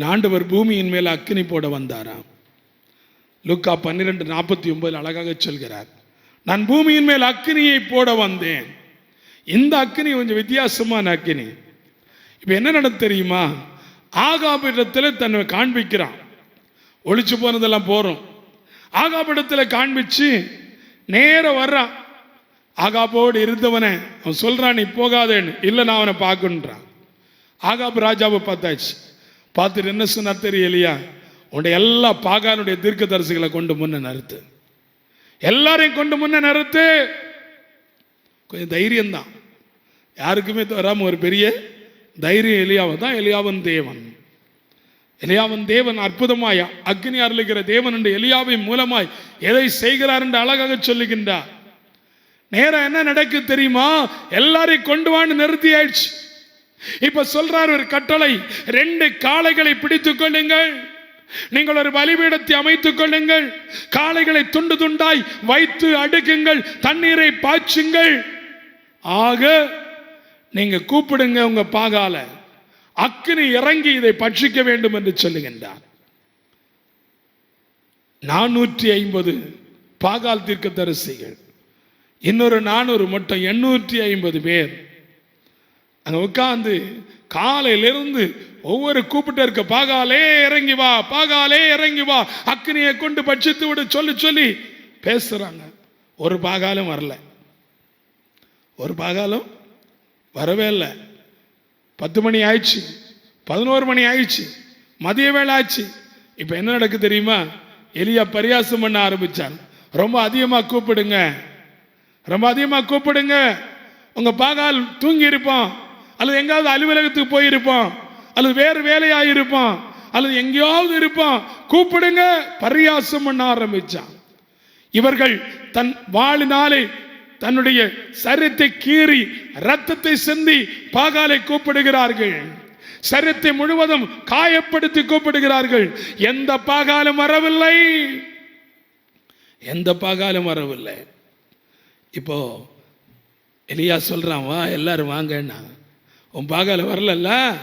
ஆண்டவர் பூமியின் மேல் அக்கினி போட வந்தாராம். லுக்கா பன்னிரெண்டு நாற்பத்தி ஒன்பதில் அழகாக சொல்கிறார் நான் பூமியின் மேல் அக்கினியை போட வந்தேன். இந்த அக்கினி கொஞ்சம் வித்தியாசமான அக்கினி. இப்போ என்ன நட தெரியுமா? ஆகாபிடத்தில் தன்னை காண்பிக்கிறான். ஒழிச்சு போனதெல்லாம் போகிறோம் ஆகாபிடத்தில் காண்பிச்சு நேர வர்றான். ஆகாபோடு இருந்தவனை அவன் சொல்கிறான் நீ போகாதேன்னு. இல்லை நான் அவனை பார்க்கணுன்றான். ஆகாப் ராஜாவை பார்த்தாச்சு. பார்த்துட்டு என்ன சொன்னார் தெரியலையா? உன்னுடைய எல்லா பாகானுடைய தீர்க்கதரிசிகளை கொண்டு முன்ன நிறுத்து. எல்லாரையும் கொண்டு முன்ன நிறுத்து. கொஞ்சம் தைரியம்தான். யாருக்குமே வராம ஒரு பெரிய தைரியம் எலியாவை தான். எலியாவன் தேவன். எலியாவன் தேவன் அற்புதமாய் அக்னி அருளுகிற தேவன் என்று எலியாவின் மூலமாய் எதை செய்கிறார் என்று அழகாக சொல்லுகின்றார். நேரம் என்ன நடக்கு தெரியுமா? எல்லாரையும் கொண்டு வான்னு நிறுத்தி ஆயிடுச்சு இப்ப சொல்றார் ஒரு கட்டளை ரெண்டு காளைகளை பிடித்துக் கொள்ளுங்கள். நீங்கள் ஒரு பலிபீடத்தை அமைத்துக் கொள்ளுங்கள். காளைகளை துண்டு துண்டாய் வைத்து அடுக்குங்கள் தண்ணீரை பாய்ச்சுங்கள். ஆக நீங்க கூப்பிடுங்க உங்க பாகால. அக்கினி இறங்கி இதை பட்சிக்க வேண்டும் என்று சொல்லுகின்றார். நானூற்றி ஐம்பது பாகால் தீர்க்க தரிசிகள் இன்னொரு நானூறு மட்டும் எண்ணூற்றி ஐம்பது பேர். அங்கே உட்காந்து காலையிலிருந்து ஒவ்வொரு கூப்பிட்டு இருக்க பாகாலே இறங்கி வா பாகாலே இறங்கி வா. அக்னியை கொண்டு பட்சித்து விட சொல்லி சொல்லி பேசுறாங்க. ஒரு பாகாலும் வரல. ஒரு பாகாலும் வரவே இல்லை. பத்து மணி ஆயிடுச்சு பதினோரு மணி ஆயிடுச்சு மதிய வேலை ஆச்சு. இப்போ என்ன நடக்கு தெரியுமா? எலியா பரியாசம் பண்ண ஆரம்பிச்சான். ரொம்ப அதிகமாக கூப்பிடுங்க ரொம்ப அதிகமாக கூப்பிடுங்க. உங்கள் பாகால் தூங்கி இருப்போம் அல்லது எங்காவது அலுவலகத்துக்கு போயிருப்பான் அல்லது வேறு வேலையாக இருப்பான் அல்லது எங்கேயாவது இருப்பான் கூப்பிடுங்க பரியாசம் பண்ண ஆரம்பிச்சான். இவர்கள் தன் வாழ்நாளை தன்னுடைய சரீரத்தை கீறி ரத்தத்தை சிந்தி பாகாலை கூப்பிடுகிறார்கள். சரீரத்தை முழுவதும் காயப்படுத்தி கூப்பிடுகிறார்கள். எந்த பாகாலும் வரவில்லை. எந்த பாகாலும் வரவில்லை. இப்போ எலியா சொல்றான் வா எல்லாரும் வாங்கன்னா உன் பாகால வரலல்ல?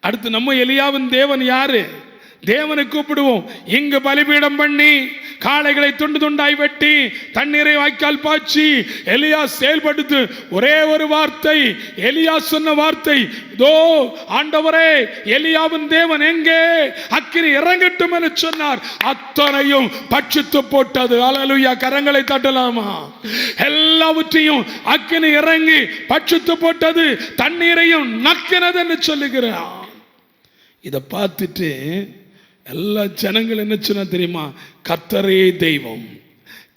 அடுத்து நம்ம எலியாவின் தேவன் யாரு? தேவனை கூப்பிடுவோம். இங்கு பலிபீடம் பண்ணி காளைகளை துண்டு துண்டாய் வெட்டி தண்ணீரை வாய்க்கால் பாய்ச்சி எலியா செயல்படுத்து ஒரே ஒரு வார்த்தை எலியா சொன்ன வார்த்தை இதோ ஆண்டவரே எலியாவின் தேவன் எங்கே? அக்கினி இறங்கட்டும் என்று சொன்னார். அத்தனையும் பட்சித்து போட்டது. அலலுயா கரங்களை தட்டலாமா? எல்லாவற்றையும் அக்கினி இறங்கி பட்சித்து போட்டது. தண்ணீரையும் நக்கினது என்று சொல்லுகிறான் இதை பார்த்துட்டு எல்லா ஜனங்கள் என்ன சொன்னா தெரியுமா? கத்தரே தெய்வம்.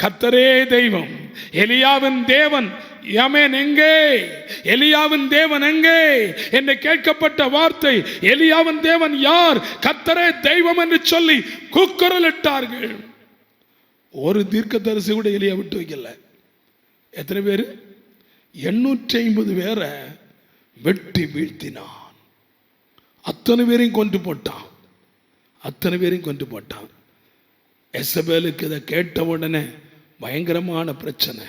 கத்தரே தெய்வம். எலியாவின் தேவன் யமேன் எங்கே? எலியாவின் தேவன் எங்கே? என்று கேட்கப்பட்ட வார்த்தை எலியாவின் தேவன் யார்? கத்தரே தெய்வம் என்று சொல்லி கூக்குரலிட்டார்கள். ஒரு தீர்க்கதரிசி கூட எலியா விட்டு வைக்கல. எத்தனை பேர்? எண்ணூற்றி ஐம்பது பேரை வெட்டி வீழ்த்தினான். அத்தனை பேரையும் கொண்டு போட்டான். அத்தனை பேரையும் கொண்டு போட்டான். எசபேலுக்கு இதை கேட்ட உடனே பயங்கரமான பிரச்சனை.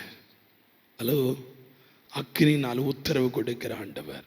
ஹலோ அக்கினினால் உத்தரவு கொடுக்கிற ஆண்டவர்.